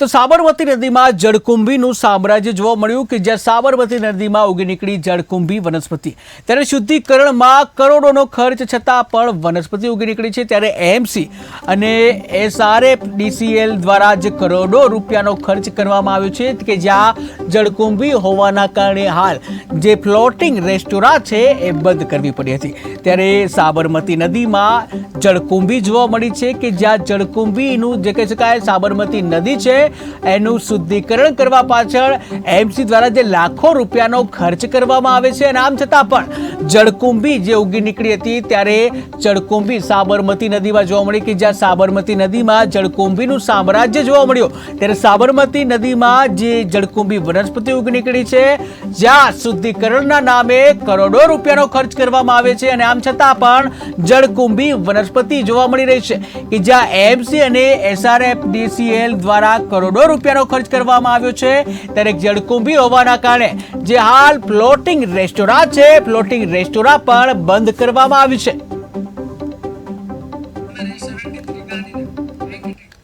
તો સાબરમતી નદીમાં જળકુંભીનું સામ્રાજ્ય જોવા મળ્યું કે જ્યાં સાબરમતી નદીમાં ઉગી નીકળી જળકુંભી વનસ્પતિ. ત્યારે શુદ્ધિકરણમાં કરોડોનો ખર્ચ છતાં પણ વનસ્પતિ ઉગી નીકળી છે. ત્યારે એમસી અને એસઆરએફ ડીસીએલ દ્વારા જે કરોડો રૂપિયાનો ખર્ચ કરવામાં આવ્યો છે કે જ્યાં જળકુંભી હોવાના કારણે હાલ જે ફ્લોટિંગ રેસ્ટોરાં છે એ બંધ કરવી પડી હતી. ત્યારે સાબરમતી નદીમાં જળકુંભી જોવા મળી છે કે જ્યાં જળકુંભીનું જે કહી શકાય સાબરમતી નદી છે એનું શુદ્ધિકરણ કરવા પાછળ એમસી દ્વારા જે લાખો રૂપિયાનો ખર્ચ કરવામાં આવે છે. અને આમ છતાં પણ જળકુંભી જે ઉગી નીકળી હતી ત્યારે જળકુંભી સાબરમતી નદીમાં જોવા મળી કે જ્યાં સાબરમતી નદીમાં જળકુંભીનું સામ્રાજ્ય જોવા મળ્યું, ત્યારે સાબરમતી નદીમાં જે જળકુંભી વનસ્પતિ ઉગી નીકળી છે, જ્યાં શુદ્ધિકરણના નામે કરોડો રૂપિયાનો ખર્ચ કરવામાં આવે છે. અને આમ છતાં પણ જળકુંભી વનસ્પતિ જોવા મળી રહી છે કે જ્યાં એમસી અને એસઆરએફ ડીસીએલ દ્વારા કરોડો રૂપિયાનો ખર્ચ કરવામાં આવ્યો છે. ત્યારે જળકુંભી હોવાના કારણે જે હાલ ફ્લોટિંગ રેસ્ટોરાં છે, ફ્લોટિંગ રેસ્ટોરાં પણ બંધ કરવામાં આવ્યું છે.